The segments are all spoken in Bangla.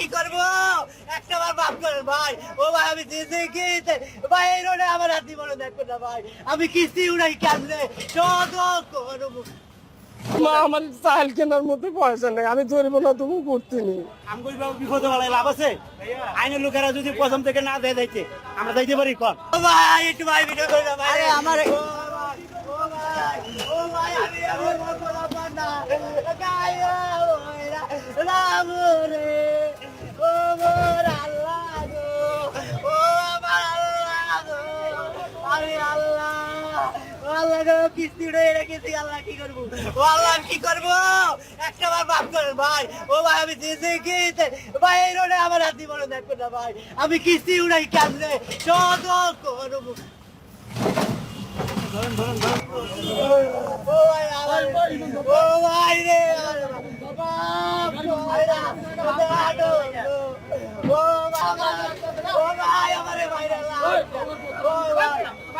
কি করব? একটা বার মাফ করেন ভাই। ও ভাই আমি দিয়েছি কি ভাই এই রোডে আমার হাতি বড় দেখো না ভাই। আমি কিস্তি উড়াই কেমনে? করব। মা আমার চাল কেনার মতো পয়সা নেই। আমি ধরবো না তবু করতে আমগুলি বাবু বিপদে বলাই লাভ আছে? আইনের লোকেরা যদি প্রথম থেকে না দেয় দিতে আমরা দিতে পারি ও ভাই একটু ভাই ভিডিও করে ভাই। আমার ও ভাই ও ভাই। আল্লাহ গো কিস্তি উড়ে রেখেছি আল্লাহ কি করব? ও আল্লাহ আমি কি করব? একটা বার মাফ করেন ভাই। ও ভাই আমি দিয়েছি কি ভাই এই রোডে আমার হাতি বড় দেখো না ভাই আমি কিস্তি উড়াই কেমনে? শত করব। ধরুন ধরুন ধরুন। ও ভাই আমার ও ভাই রে বাপ ও ভাই রা ও বাবা ও ভাই আমারে ভাইরা ও ভাই ভাইরা লাল ভাই ভাইরা লাল ভাই ভাইরা লাল ভাই আমার ভাই ভাইরা লাল আমার ভাইরা লাল এদের নামে এদের নামে চাপা দিয়ে ভাইরা লাল ভাই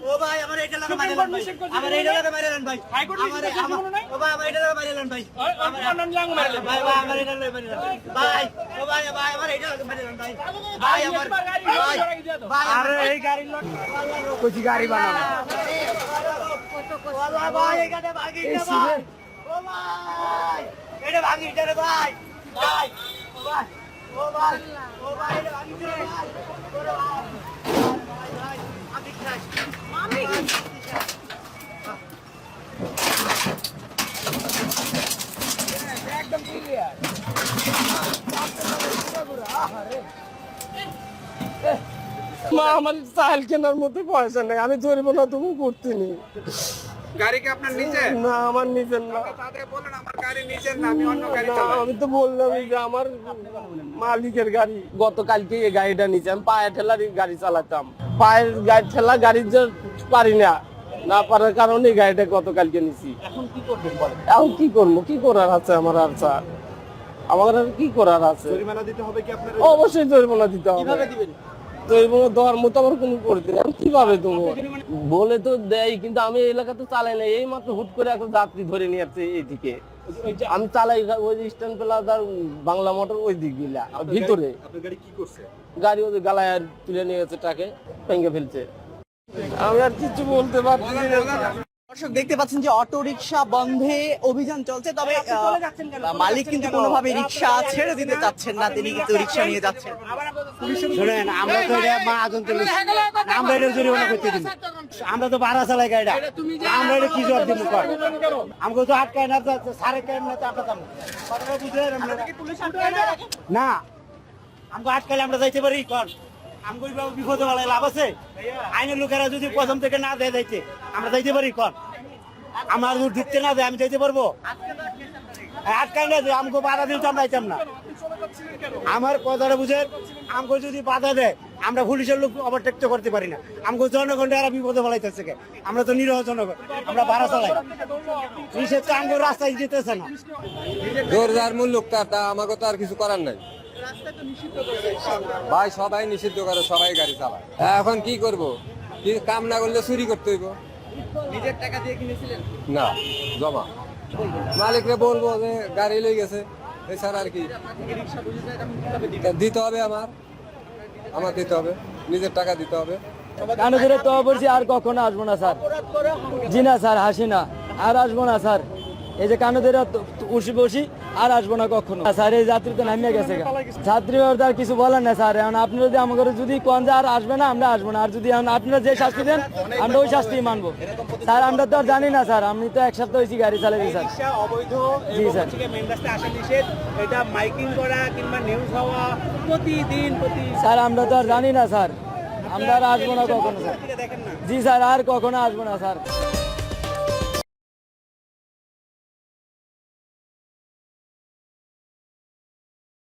ও ভাই আমার এটা লাগা লান ভাই। আমার এটা লাগা লান ভাই। আমার আমার ও ভাই আমার এটা লাগা মাইরা লান ভাই। আমার ভাই ভাই আমার এটা লাগা মাইরা লান ভাই। ও ভাই ভাই আমার এটা লাগা লান ভাই। ভাই আমার ভাই ভাই আরে এই গাড়ি লোক কচি গাড়ি বানাবো ওয়াল্লাহ ভাই এখানে ভাগি না ভাই। ও ভাই এটা ভাগি রে ভাই। ভাই ও ভাই ও ভাই ও ভাই এটা ভাগি রে ভাই ভাই ভাই আমি খাই আমি মা আমার চাল কেনার মতো পয়সা নেই আমি ধরবো না তবু করতে নি গাড়ি কি আপনার নিচে না আমার নিজের না। তাদের বলেন আমার গাড়ি নিচের না আমি অন্য গাড়ি চালাই। আমি তো বললামই যে আমার মালিকের গাড়ি গতকালকে এই গাড়িটা নিচে আমি পায়ে ঠেলার গাড়ি চালাতাম। পায়ের গাড়ি ঠেলা গাড়ির যে পারি না না পারার কারণে গাড়িটা গতকালকে নিছি এখন কি করবেন বলেন? এখন কি করব কি করার আছে আমার আর স্যার আমার আর কি করার আছে? জরিমানা দিতে হবে কি আপনার? অবশ্যই জরিমানা দিতে হবে। কীভাবে দিবেন? জরিমানা দেওয়ার মতো আমার কোনো করতে নেই আমি কীভাবে দেবো? বলে তো দেয় কিন্তু আমি এই এলাকা তো চালাই না এই মাত্র হুট করে একটা যাত্রী ধরে নিয়ে যাচ্ছে এইদিকে। আমি চালাই ওই স্ট্যান্ড প্লাজার বাংলা মোটর ওই দিক দিলা ভিতরে। গাড়ি কি করছে? গাড়ি ওদের গালায় আর তুলে নিয়ে গেছে ট্রাকে ভেঙে ফেলছে। আমি আর কিছু বলতে পারছি না। দর্শক দেখতে পাচ্ছেন যে অটো রিক্সা বন্ধে অভিযান চলছে তবে মালিক কিন্তু কোনোভাবে রিক্সা ছেড়ে দিতে চাচ্ছেন না তিনি কিন্তু রিক্সা নিয়ে যাচ্ছেন। শুনেন আমরা তো এটা মহাজন চলে আমরা এটা জরিমানা করতে দিন আমরা তো ভাড়া চালাই গাড়িটা আমরা এটা কি জবাব দিব কর? আমাকে তো আটকায় না সাড়ে কায় না তো আমরা? না আমাকে আটকালে আমরা যাইতে পারি কর। বাবু বিপদে বলাই লাভ আছে? আইনের লোকেরা যদি প্রথম থেকে না দেয় যাইতে, আমরা যাইতে পারি কর আমার যদি ঢুকতে না দেয়, আমি যাইতে পারব? আটকায় না যে আমাকে বাধা আমরা না। আমার কথাটা আমাকে যদি বাধা দেয়, আমরা পুলিশের লোক ওভারটেক তো করতে পারি না। আমাকে জনগণটা আর বিপদে ফেলাইতেছে কে? আমরা তো নিরহ জনগণ, আমরা ভাড়া চালাই। পুলিশের তো আমাকে রাস্তায় যেতেছে না। জোরদার মূল লোক তার তা আমাকে তো আর কিছু করার নাই। ভাই সবাই নিষিদ্ধ করে সবাই গাড়ি চালায়। এখন কি করব? কি কাম না করলে চুরি করতে হইব। নিজের টাকা দিয়ে কিনেছিলেন? না জমা। মালিকরে বলব যে গাড়ি লই গেছে। এছাড়া আর কি। দিতে হবে আমার। আমার দিতে হবে। নিজের টাকা দিতে হবে। কানে ধরে তো বলছি আর কখনো আসব না স্যার। জি না স্যার হাসি না। আর আসব না স্যার। এই যে কানে ধরে তো- তো বসি। আর আসব না কখনো। স্যার এই যাত্রী তো নামিয়ে গেছে গা। ছাত্রী আর কিছু বলেন না স্যার। এখন আপনি যদি আমাকে যদি কোন যে আর আসবে না আমরা আসব না। আর যদি আপনারা যে শাস্তি দেন আমরা ওই শাস্তি মানবো। স্যার আমরা তো আর জানি না স্যার। আমি তো এক সপ্তাহ হয়েছি গাড়ি চালাইছি স্যার। জি, স্যার। রাস্তায় আসা নিষেধ। এটা মাইকিং করা কিংবা নিউজ হওয়া প্রতিদিন স্যার আমরা তো আর জানি না স্যার। আমরা আর আসব না কখনো স্যার। জি স্যার আর কখনো আসব না স্যার।